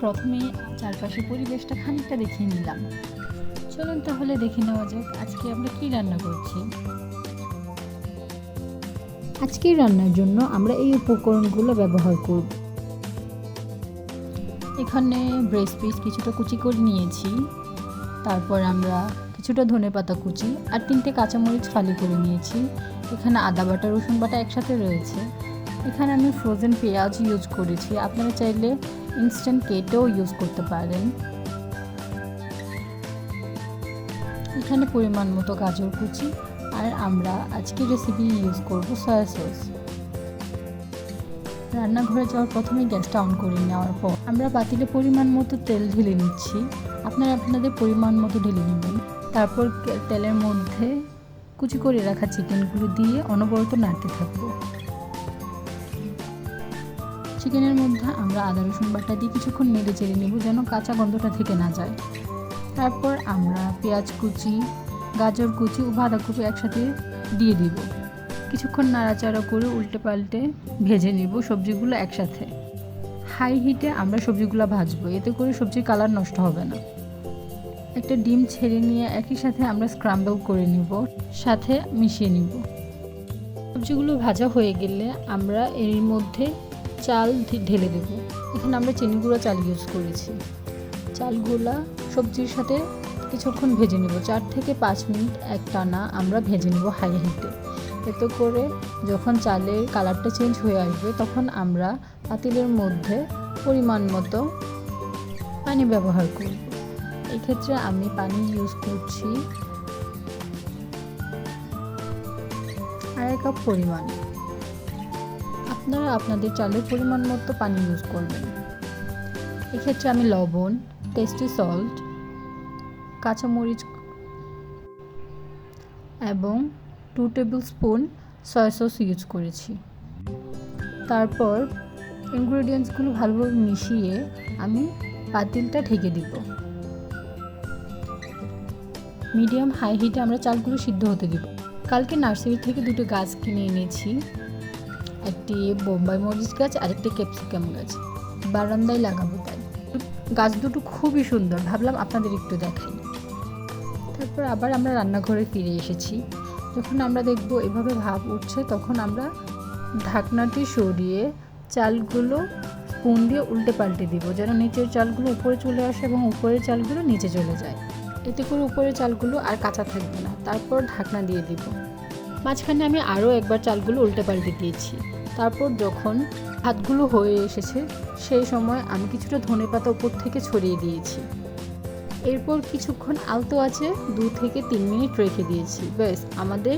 প্রথমে চারপাশে পরিবেশটা খানিকটা দেখিয়ে নিলাম। চলুন তাহলে দেখে নেওয়া যাক আজকে আমরা কি রান্না করছি। আজকের রান্নার জন্য আমরা এই উপকরণগুলো ব্যবহার করব। এখানে ব্রেস্ট পিস কিছুটা কুচি করে নিয়েছি। তারপর আমরা কিছুটা ধনে পাতা কুচি আর তিনটে কাঁচামরিচ ফালি করে নিয়েছি। এখানে আদা বাটা রসুন বাটা একসাথে রয়েছে। এখানে আমি ফ্রোজেন পেঁয়াজ ইউজ করেছি। আপনারা চাইলে ইনস্ট্যান্ট কেটেও ইউজ করতে পারেন। এখানে পরিমাণ মতো গাজর কুচি আর আমরা আজকে রেসিপি ইউজ করব সয়া সস রান্নাঘরে যাওয়ার প্রথমে গ্যাসটা অন করে নেওয়ার পর আমরা পাতিলে পরিমাণ মতো তেল ঢেলে নিচ্ছি। আপনারা আপনাদের পরিমাণ মতো ঢেলে নেবেন। তারপর তেলের মধ্যে কুচি করে রাখা চিকেনগুলো দিয়ে অনবরত নাড়তে থাকব। চিকেনের মধ্যে আমরা আদা রসুন বাটা দিয়ে কিছুক্ষণ নেড়ে চেড়ে নেব যেন কাঁচা গন্ধটা থেকে না যায়। তারপর আমরা পেঁয়াজ কুচি, গাজর কুচি ও বাঁধাকপি একসাথে দিয়ে দিব। কিছুক্ষণ নাড়াচাড়া করে উল্টে পাল্টে ভেজে নিব সবজিগুলো একসাথে। হাই হিটে আমরা সবজিগুলো ভাজবো, এতে করে সবজির কালার নষ্ট হবে না। একটা ডিম ছেড়ে নিয়ে একই সাথে আমরা স্ক্রাম্বল করে নিব, সাথে মিশিয়ে নিব। সবজিগুলো ভাজা হয়ে গেলে আমরা এর মধ্যে চাল ঢেলে দেব। এখানে আমরা চিনি গুঁড়ো চাল ইউজ করেছি। চালগুলা সবজির সাথে কিছুক্ষণ ভেজে নেব। চার থেকে পাঁচ মিনিট এক টানা আমরা ভেজে নেব হাই হিটে এতে করে যখন চালের কালারটা চেঞ্জ হয়ে আসবে, তখন আমরা পাতিলের মধ্যে পরিমাণ মতো পানি ব্যবহার করব। এক্ষেত্রে আমি পানি ইউজ করছি আড়াই কাপ পরিমাণ। আপনারা আপনাদের চালের পরিমাণ মতো পানি ইউজ করবেন। এক্ষেত্রে আমি লবণ টেস্টি সল্ট কাঁচামরিচ এবং two tablespoon soya sauce use করেছি। তারপর ইনগ্রেডিয়েন্টসগুলো ভালোভাবে মিশিয়ে আমি পাতিলটা ঢেকে দিব। মিডিয়াম হাই হিটে আমরা চালগুলো সিদ্ধ হতে দিব। কালকে নার্সারি থেকে দুটো গাছ কিনে এনেছি। একটি বোম্বাই মরিচ গাছ আর একটি ক্যাপসিকাম গাছ। বারান্দায় লাগাবো তাই। গাছ দুটো খুবই সুন্দর, ভাবলাম আপনাদের একটু দেখাই। তারপর আবার আমরা রান্নাঘরে ফিরে এসেছি। যখন আমরা দেখব এভাবে ভাব উঠছে, তখন আমরা ঢাকনাটি সরিয়ে চালগুলো স্পুন দিয়ে উল্টে পাল্টে দিব, যেন নিচের চালগুলো উপরে চলে আসে এবং উপরের চালগুলো নিচে চলে যায়। এতে করে উপরের চালগুলো আর কাঁচা থাকবে না। তারপর ঢাকনা দিয়ে দিব। মাঝখানে আমি আরও একবার চালগুলো উল্টে পাল্টে দিয়েছি। তারপর যখন হাতগুলো হয়ে এসেছে, সেই সময় আমি কিছুটা ধনে পাতা উপর থেকে ছড়িয়ে দিয়েছি। এরপর কিছুক্ষণ আলতো আছে, দু থেকে তিন মিনিট রেখে দিয়েছি। ব্যাস, আমাদের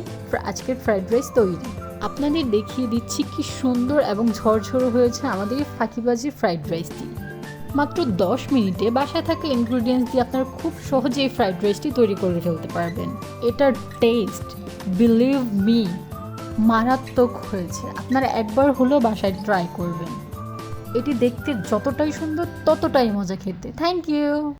আজকের ফ্রাইড রাইস তৈরি। আপনাদের দেখিয়ে দিচ্ছি কি সুন্দর এবং ঝরঝরে হয়েছে আমাদের এই ফাঁকিবাজি ফ্রাইড রাইসটি। মাত্র দশ মিনিটে বাসায় থাকা ইনগ্রিডিয়েন্টস দিয়ে আপনারা খুব সহজে এই ফ্রাইড রাইসটি তৈরি করে ফেলতে পারবেন। এটার টেস্ট বিলিভ মি মারাত্মক হয়েছে। আপনারা একবার হলেও বাসায় ট্রাই করবেন। এটি দেখতে যতটাই সুন্দর, ততটাই মজা খেতে। Thank you